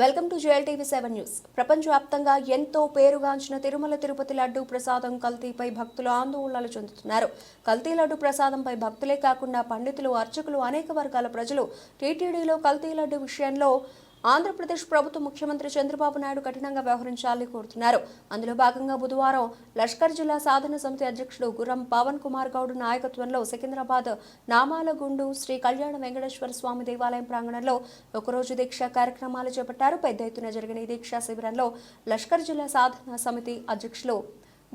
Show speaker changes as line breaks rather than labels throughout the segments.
Welcome to GL JLTV seven news. ప్రపంచవ్యాప్తంగా ఎంతో పేరుగాంచిన తిరుమల తిరుపతి లడ్డు ప్రసాదం కల్తీపై భక్తులు ఆందోళనలు చెందుతున్నారు. కల్తీ లడ్డు ప్రసాదంపై భక్తులే కాకుండా పండితులు అర్చకులు అనేక వర్గాల ప్రజలు టీటీడీలో కల్తీ లడ్డు విషయంలో ఆంధ్రప్రదేశ్ ప్రభుత్వ ముఖ్యమంత్రి చంద్రబాబు నాయుడు కఠినంగా వ్యవహరించాలని కోరుతున్నారు. అందులో భాగంగా బుధవారం లష్కర్ జిల్లా సాధన సమితి అధ్యక్షుడు గురం పవన్ కుమార్ గౌడ్ నాయకత్వంలో సికింద్రాబాద్ నామాలగుండు శ్రీ కళ్యాణ వెంకటేశ్వర స్వామి దేవాలయం ప్రాంగణంలో ఒకరోజు దీక్ష కార్యక్రమాలు చేపట్టారు. పెద్ద ఎత్తున జరిగిన ఈ దీక్షా శిబిరంలో లష్కర్ జిల్లా సాధన సమితి అధ్యక్షులు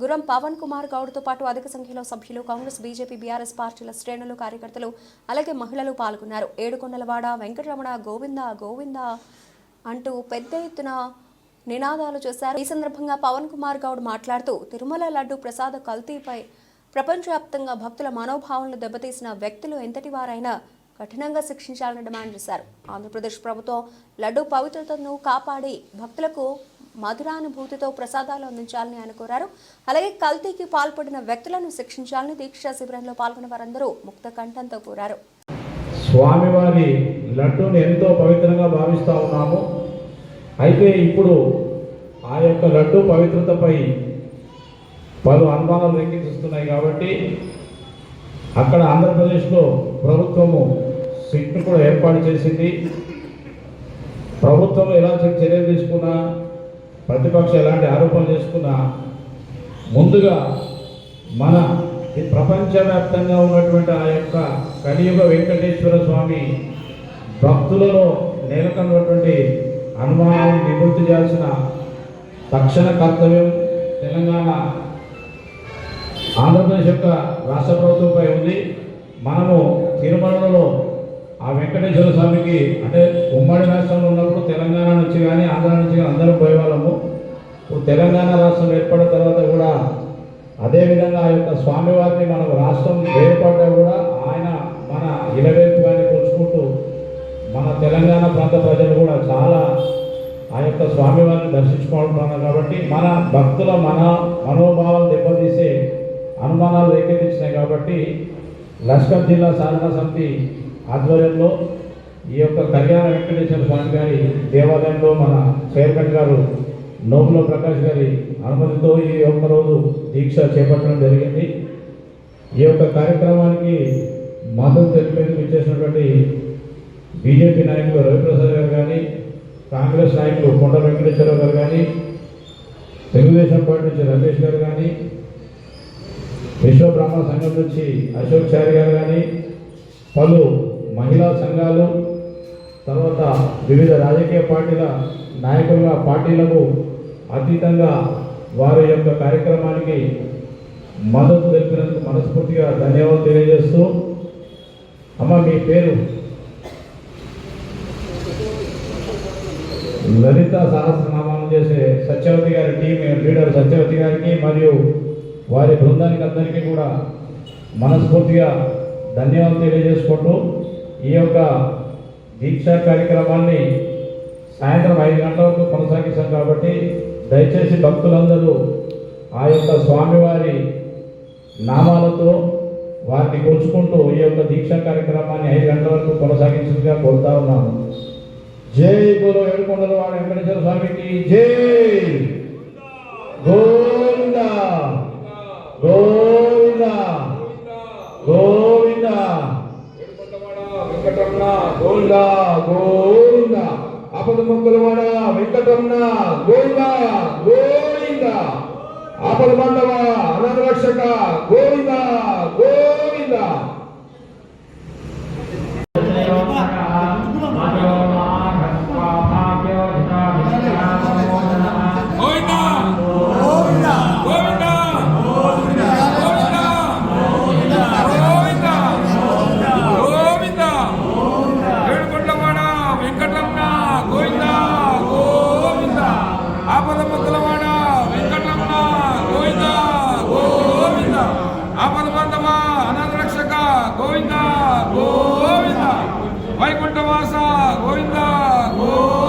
గురం పవన్ కుమార్ గౌడ్తో పాటు అధిక సంఖ్యలో సభ్యులు కాంగ్రెస్ బీజేపీ బీఆర్ఎస్ పార్టీల శ్రేణులు కార్యకర్తలు అలాగే మహిళలు పాల్గొన్నారు. ఏడుకొండలవాడ వెంకటరమణ గోవింద గోవింద అంటూ పెద్ద ఎత్తున నినాదాలు చేశారు. ఈ సందర్భంగా పవన్ కుమార్ గౌడ్ మాట్లాడుతూ తిరుమల లడ్డు ప్రసాద కల్తీపై ప్రపంచవ్యాప్తంగా భక్తుల మనోభావాలను దెబ్బతీసిన వ్యక్తులు ఎంతటి వారైనా కఠినంగా శిక్షించాలని డిమాండ్ చేశారు. ఆంధ్రప్రదేశ్ ప్రభుత్వం లడ్డు పవిత్రతను కాపాడి భక్తులకు మధురానుభూతితో ప్రసాదాలు అందించాలని ఆయన కోరారు. అలాగే కల్తీకి పాల్పడిన వ్యక్తులను శిక్షించాలని దీక్షా శిబిరంలో పాల్గొన్న వారందరూ ముక్త కంఠంతో కోరారు.
స్వామివారి లడ్డూని ఎంతో పవిత్రంగా భావిస్తూ ఉన్నాము. అయితే ఇప్పుడు ఆ యొక్క లడ్డు పవిత్రతపై పలు అనుమానాలు రేకెత్తిస్తున్నాయి కాబట్టి అక్కడ ఆంధ్రప్రదేశ్లో ప్రభుత్వము సిట్ను కూడా ఏర్పాటు చేసింది. ప్రభుత్వం ఎలా చర్యలు తీసుకున్నా ప్రతిపక్షం ఎలాంటి ఆరోపణలు చేసుకున్నా ముందుగా మన ఈ ప్రపంచవ్యాప్తంగా ఉన్నటువంటి ఆ యొక్క కలియుగ వెంకటేశ్వర స్వామి భక్తులలో నెలకొన్నటువంటి అనుమానాన్ని నివృత్తి చేయాల్సిన తక్షణ కర్తవ్యం తెలంగాణ ఆంధ్రప్రదేశ్ యొక్క రాష్ట్ర ప్రభుత్వంపై ఉంది. మనము తిరుమలలో ఆ వెంకటేశ్వర స్వామికి అంటే ఉమ్మడి రాష్ట్రంలో ఉన్నప్పుడు తెలంగాణ నుంచి కానీ ఆంధ్ర నుంచి కానీ అందరం పోయేవాళ్ళం. ఇప్పుడు తెలంగాణ రాష్ట్రం ఏర్పడిన తర్వాత కూడా అదేవిధంగా ఆ యొక్క స్వామివారిని మనం రాష్ట్రం ఏర్పడ్డా కూడా ఆయన మన ఇలవేపు కానీ కూర్చుకుంటూ మన తెలంగాణ ప్రాంత ప్రజలు కూడా చాలా ఆ యొక్క స్వామివారిని దర్శించుకుంటున్నారు కాబట్టి మన భక్తుల మన మనోభావాలు దెబ్బతీసే అనుమానాలు రేకెత్తించినాయి కాబట్టి లష్కర్ జిల్లా సాధన సమితి ఆధ్వర్యంలో ఈ యొక్క కళ్యాణ వెంకటేశ్వర స్వామి గారి దేవాలయంలో మన చైర్మన్ గారు నోముల ప్రకాష్ గారి అనుమతితో ఈ యొక్క రోజు దీక్ష చేపట్టడం జరిగింది. ఈ యొక్క కార్యక్రమానికి మద్దతు తెలిపేందుకు ఇచ్చేసినటువంటి బీజేపీ నాయకులు రవిప్రసాద్ గారు కానీ కాంగ్రెస్ నాయకులు కొండ వెంకటేశ్వరరావు గారు కానీ తెలుగుదేశం పార్టీ నుంచి రమేష్ గారు కానీ విశ్వబ్రహ్మ సంఘం నుంచి అశోక్ చారి గారు కానీ పలు మహిళా సంఘాలు తర్వాత వివిధ రాజకీయ పార్టీల నాయకులుగా పార్టీలకు అతీతంగా వారి యొక్క కార్యక్రమానికి మద్దతు తెలిపినందుకు మనస్ఫూర్తిగా ధన్యవాదాలు తెలియజేస్తూ అమ్మ మీ పేరు? లలిత సహస్రనామాలు చేసే సత్యవతి గారి టీం లీడర్ సత్యవతి గారికి మరియు వారి బృందానికి అందరికీ కూడా మనస్ఫూర్తిగా ధన్యవాదాలు తెలియజేసుకుంటూ ఈ యొక్క దీక్షా కార్యక్రమాన్ని సాయంత్రం ఐదు గంటల వరకు కొనసాగిస్తాం కాబట్టి దయచేసి భక్తులందరూ ఆ యొక్క స్వామివారి నామాలతో వారిని కొలుచుకుంటూ ఈ యొక్క దీక్షా కార్యక్రమాన్ని ఐదు గంటల వరకు కొనసాగించిందిగా కోరుతా ఉన్నాను జై గురు ఏడుకొండల వాడు వెంకటేశ్వర స్వామికి జై! గోవింద! వెంకటరమణ గోల్డా గోవింద. ఆపద మొక్కలవాడ వెంకటరమణ గోల్డా గోవింద. ఆపద మండవ అనరక్షక రక్షక గోవింద గోవింద
గోవిందా. గోవింద గోవింద. వైకుంఠవాస గోవింద గో